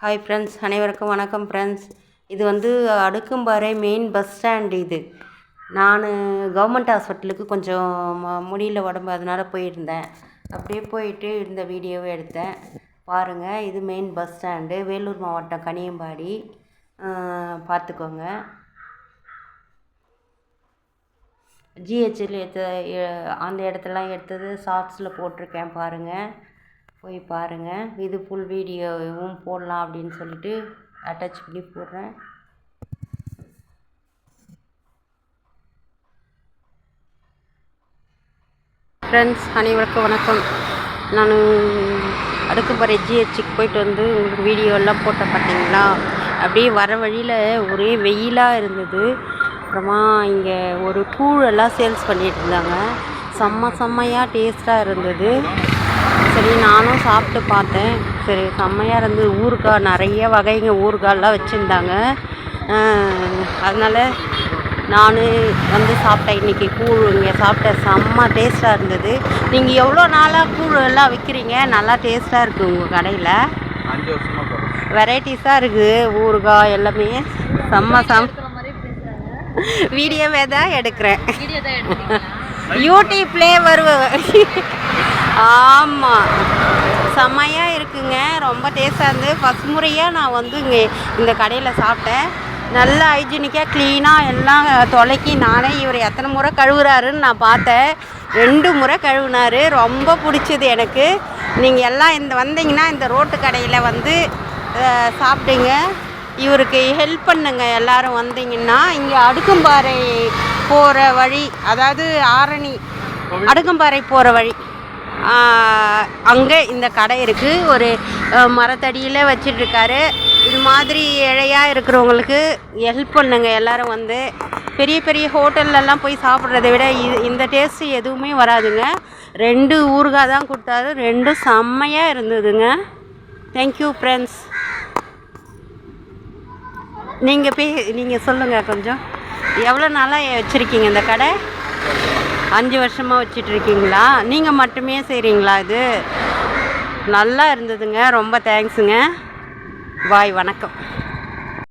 Hi friends அனைவருக்கும் வணக்கம் friends இது வந்து அடுக்கும்பாறை மெயின் பஸ் ஸ்டாண்ட் இது. நான் கவர்மெண்ட் ஹாஸ்பிட்டலுக்கு கொஞ்சம் முடியல உடம்பு அதனால போயிருந்தேன். அப்படியே போயிட்டு இந்த வீடியோவை எடுத்தேன். பாருங்கள் இது மெயின் பஸ் ஸ்டாண்டு வேலூர் மாவட்டம் கனியம்பாடி. பார்த்துக்கோங்க ஜிஹெச்சில் எடுத்த அந்த இடத்துலலாம் எடுத்தது ஷார்ட்ஸில் போட்டிருக்கேன் பாருங்கள் போய் பாருங்கள் இது ஃபுல் வீடியோவும் போடலாம் அப்படின்னு சொல்லிட்டு அட்டாச் பண்ணி போடுறேன். ஃப்ரெண்ட்ஸ் அனைவருக்கும் வணக்கம். நான் அடுக்குப்பாறை ஜிஹெச்சுக்கு போயிட்டு வந்து உங்களுக்கு வீடியோலாம் போட்ட பார்த்தீங்களா அப்படியே வர வழியில் ஒரே வெயிலாக இருந்தது. அப்புறமா இங்கே ஒரு கூழெல்லாம் சேல்ஸ் பண்ணிகிட்டு இருந்தாங்க. செம்ம செம்மையாக டேஸ்ட்டாக இருந்தது. சரி நானும் சாப்பிட்டு பார்த்தேன். சரி செம்மையாக இருந்தது ஊறுகாய் நிறைய வகைங்க ஊறுகாயெல்லாம் வச்சுருந்தாங்க. அதனால் நான் வந்து சாப்பிட்டேன். இன்றைக்கி கூழ் இங்கே சாப்பிட்டேன் செம்ம டேஸ்ட்டாக இருந்தது. நீங்கள் எவ்வளோ நாளாக கூழ் எல்லாம் விற்கிறீங்க நல்லா டேஸ்ட்டாக இருக்குது உங்கள் கடையில். வெரைட்டிஸாக இருக்குது ஊறுகாய் எல்லாமே. செம்ம செம் வீடியோவே தான் எடுக்கிறேன். யூடியூப்லேயே வருவேன் ஆமாம் செம்மையாக இருக்குங்க. ரொம்ப டேஸ்ட்டாக இருந்து ஃபஸ்ட் முறையாக நான் வந்து இங்கே இந்த கடையில் சாப்பிட்டேன். நல்ல ஹைஜீனிக்காக க்ளீனாக எல்லாம் தொலைக்கி நானே இவர் எத்தனை முறை கழுவுறாருன்னு நான் பார்த்தேன். ரெண்டு முறை கழுவுனாரு. ரொம்ப பிடிச்சது எனக்கு. நீங்கள் எல்லாம் இந்த வந்தீங்கன்னா இந்த ரோட்டு கடையில் வந்து சாப்பிடுங்க. இவருக்கு ஹெல்ப் பண்ணுங்க. எல்லாரும் வந்தீங்கன்னா இங்கே அடுக்கும்பாறை போகிற வழி அதாவது ஆரணி அடுக்கும்பாறை போகிற வழி. அங்கே இந்த கடை இருக்குது ஒரு மரத்தடியில் வச்சிட்ருக்காரு. இது மாதிரி இழையாக இருக்கிறவங்களுக்கு ஹெல்ப் பண்ணுங்க எல்லோரும் வந்து. பெரிய பெரிய ஹோட்டல்லலாம் போய் சாப்பிட்றத விட இது இந்த டேஸ்ட்டு எதுவுமே வராதுங்க. ரெண்டு ஊறுகாய் தான் கொடுத்தாரு. ரெண்டும் செம்மையாக இருந்ததுங்க. தேங்க்யூ ஃப்ரெண்ட்ஸ் நீங்கள் பே நீங்கள் சொல்லுங்கள் கொஞ்சம். எவ்வளோ நாளாக வச்சுருக்கீங்க இந்த கடை? அஞ்சு வருஷமாக வச்சிட்ருக்கீங்களா? நீங்கள் மட்டுமே செய்கிறீங்களா இது? நல்லா இருந்ததுங்க. ரொம்ப தேங்க்ஸுங்க பாய் வணக்கம்.